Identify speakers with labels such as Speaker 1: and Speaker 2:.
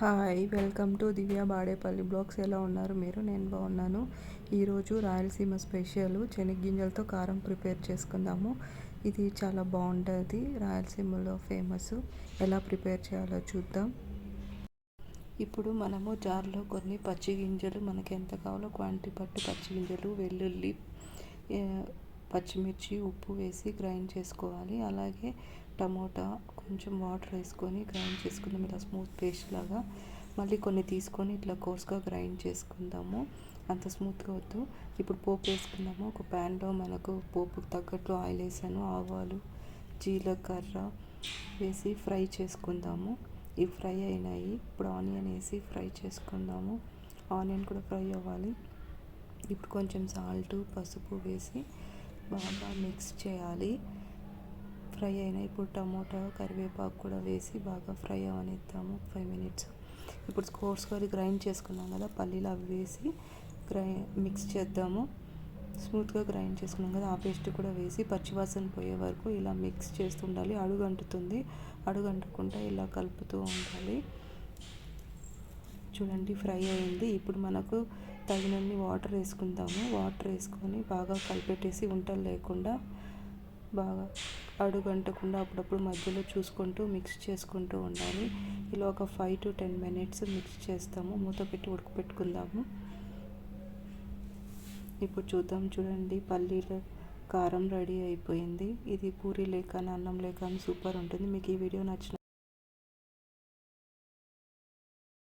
Speaker 1: Hi welcome to Divya Badepalli blogs. ఎలా ఉన్నారు మీరు? నేను బాగున్నాను. ఈరోజు రాయలసీమ స్పెషల్ శనగ్గింజలతో కారం ప్రిపేర్ చేసుకుందాము. ఇది చాలా బాగుంటుంది. రాయలసీమలో ఫేమస్. ఎలా ప్రిపేర్ చేయాలో చూద్దాం. ఇప్పుడు మనము జార్లో కొన్ని పచ్చి గింజలు మనకి ఎంత కావాలో క్వాంటిటీ పట్టు పచ్చి గింజలు వెల్లుల్లి పచ్చిమిర్చి ఉప్పు వేసి గ్రైండ్ చేసుకోవాలి. అలాగే టమోటా కొంచెం వాటర్ వేసుకొని గ్రైండ్ చేసుకుందాం. ఇలా స్మూత్ పేస్ట్ లాగా మళ్ళీ కొన్ని తీసుకొని ఇట్లా కోర్స్గా గ్రైండ్ చేసుకుందాము. అంత స్మూత్గా వద్దు. ఇప్పుడు పోపు వేసుకుందాము. ఒక ప్యాన్లో మనకు పోపుకు తగ్గట్టు ఆయిల్ వేసాను. ఆవాలు జీలకర్ర వేసి ఫ్రై చేసుకుందాము. ఇవి ఫ్రై అయినాయి. ఇప్పుడు ఆనియన్ వేసి ఫ్రై చేసుకుందాము. ఆనియన్ కూడా ఫ్రై అవ్వాలి. ఇప్పుడు కొంచెం సాల్ట్ పసుపు వేసి బాగా మిక్స్ చేయాలి. ఫ్రై అయినా ఇప్పుడు టమోటా కరివేపాకు కూడా వేసి బాగా ఫ్రై అవనిద్దాము. Five minutes. ఇప్పుడు కోర్స్ కర్రీ గ్రైండ్ చేసుకున్నాం కదా పల్లీలు అవి వేసి గ్రై మిక్స్ చేద్దాము. స్మూత్గా గ్రైండ్ చేసుకున్నాం కదా ఆ పేస్ట్ కూడా వేసి పచ్చివాసన పోయే వరకు ఇలా మిక్స్ చేస్తుండాలి అడుగు అంటుతుంది అడుగు అంటకుండా ఇలా కలుపుతూ ఉండాలి. చూడండి ఫ్రై అయింది. ఇప్పుడు మనకు తగినన్ని వాటర్ వేసుకుందాము. వాటర్ వేసుకొని బాగా కలిపెట్టేసి ఉంటలు లేకుండా బాగా అడుగంటకుండా అప్పుడప్పుడు మధ్యలో చూసుకుంటూ మిక్స్ చేసుకుంటూ ఉండాలి. ఇలా ఒక five to ten minutes mix చేస్తాము. మూత పెట్టి ఉడకపెట్టుకుందాము. ఇప్పుడు చూద్దాం చూడండి. పల్లీల కారం రెడీ అయిపోయింది. ఇది పూరి లేక అన్నం లేక సూపర్ ఉంటుంది. మీకు ఈ వీడియో నచ్చిన